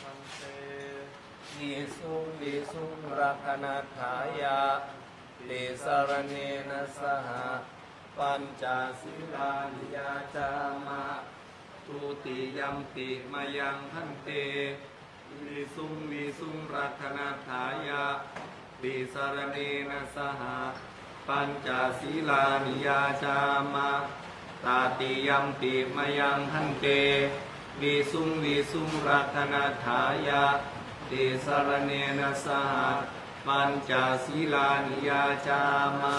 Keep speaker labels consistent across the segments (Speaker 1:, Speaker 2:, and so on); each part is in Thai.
Speaker 1: พันเตวิสุงวิสุงรักนัทายาติสารเนนะสหปัญจศีลานิยาจามะทุติยัมปิมายังพันเตวิสุงวิสุงรักนัทายาติสารเนนะสหปัญจศีลานิยาจามะตาติยัมปิมายังพันเต วิสุงวิสุงรัตนาถายาติสารเนนะสหปัญจศีลานิยาจามา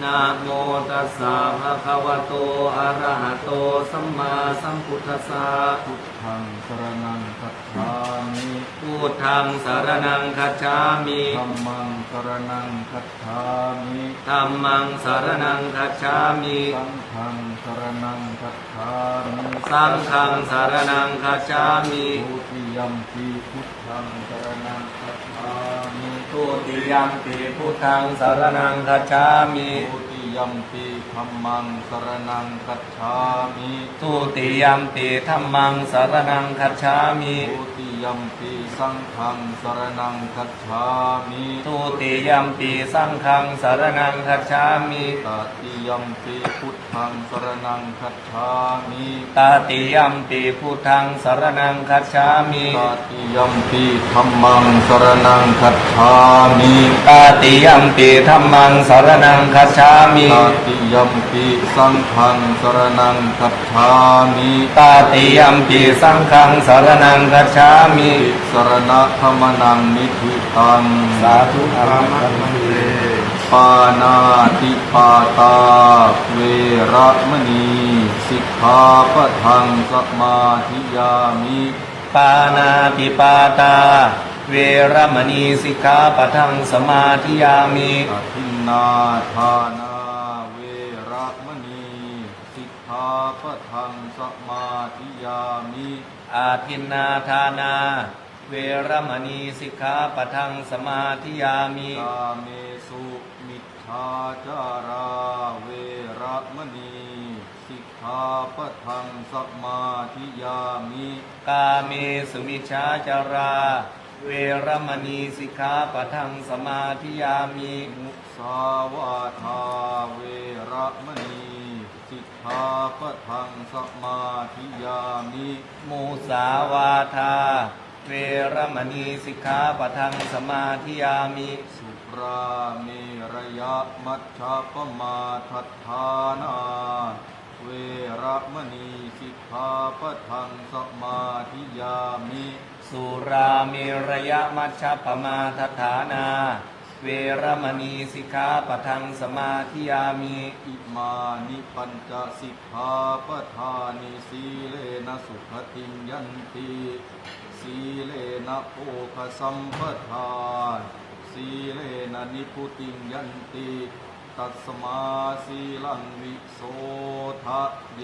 Speaker 2: นะโมตัสสะภะคะวะโต อะระหะโต สัมมาสัมพุทธัสสะ
Speaker 1: พุทธั
Speaker 2: งสรณังคัจฉามิ
Speaker 1: พุทธังสารนังคัจฉามิ
Speaker 2: ธัมมังสรณังคัจฉามิ
Speaker 1: ธัมมังสารนังคัจฉามิ
Speaker 2: สังฆังสรณังคัจฉามิ
Speaker 1: สังฆังสารนังคัจฉามิ
Speaker 2: ทุติยัมปีพุทธังสรณังคัจฉามิ
Speaker 1: ทุติยมปีพุทธังสารนังคัจฉามิ
Speaker 2: ทุติยมปีธรรมังสารนังคัจฉามิ
Speaker 1: ทุติยมปีธรรมังสารนังคัจฉามิ
Speaker 2: ทุติ ยัมปีสังฆังสรณังคัจฉามิ
Speaker 1: ทุติยัมปิสังฆังสารนังคัจฉามิ
Speaker 2: ตติยัมปีพุทธังสรณังคัจฉามิ
Speaker 1: ตาติยัมปิพุทธังสารนังคัจฉามิ
Speaker 2: ตติยัมปีธัมมังสรณังคัจฉามิ
Speaker 1: ตาติยัมปิธัมมังสารนังคัจฉามิ
Speaker 2: ตติยัมปีสังฆังสรณังคัจฉามิ
Speaker 1: ตาติยัมปิสังฆังสารนังคัจฉามิ
Speaker 2: ติสรณะธรรมนังนิธิตัง
Speaker 1: สาธุอารามะมันเต
Speaker 2: ปานาติปาตา เวระมณี สิกขาปะทังสมาธิยามิ
Speaker 1: ปานาติปาตา เวรมณีสิกขาปะทังสมาธิยามิ
Speaker 2: อทินนาทานาเวระมณีสิกขา ปะทังสมาธิยามิ
Speaker 1: อาทินนาทานา เวรมณีสิกขาปะทังสมาธิยามิ
Speaker 2: กาเมสุมิจฉาจาราเวระมณีสิกขาปะทังสมาธิยามิ
Speaker 1: กาเมสุมิชฌาจารา เวรมณีสิกขาปะทังสมาธิยามิ
Speaker 2: มุสาวาทาเวระมณี สิกขาปะทังสมาธิยามิ
Speaker 1: มูสาวาทาเวรมณีสิกขาปะทังสมาธิยามิ
Speaker 2: สุราเมระยะมัชฌะปมาทัฏฐานาเวรมณีสิกขาปะทังสมาธิยามิ
Speaker 1: สุราเมรยมัชฌปมาทัฏฐานา เวรมณีสิกขาปะทังสมาธิยามิ
Speaker 2: อิมานิปัญจสิกขาปทานิสีเลนะสุขติยันติสีเลนะโภคสัมปทานสีเลนะนิพุติยันติตัสมาสีลังวิโสทะเย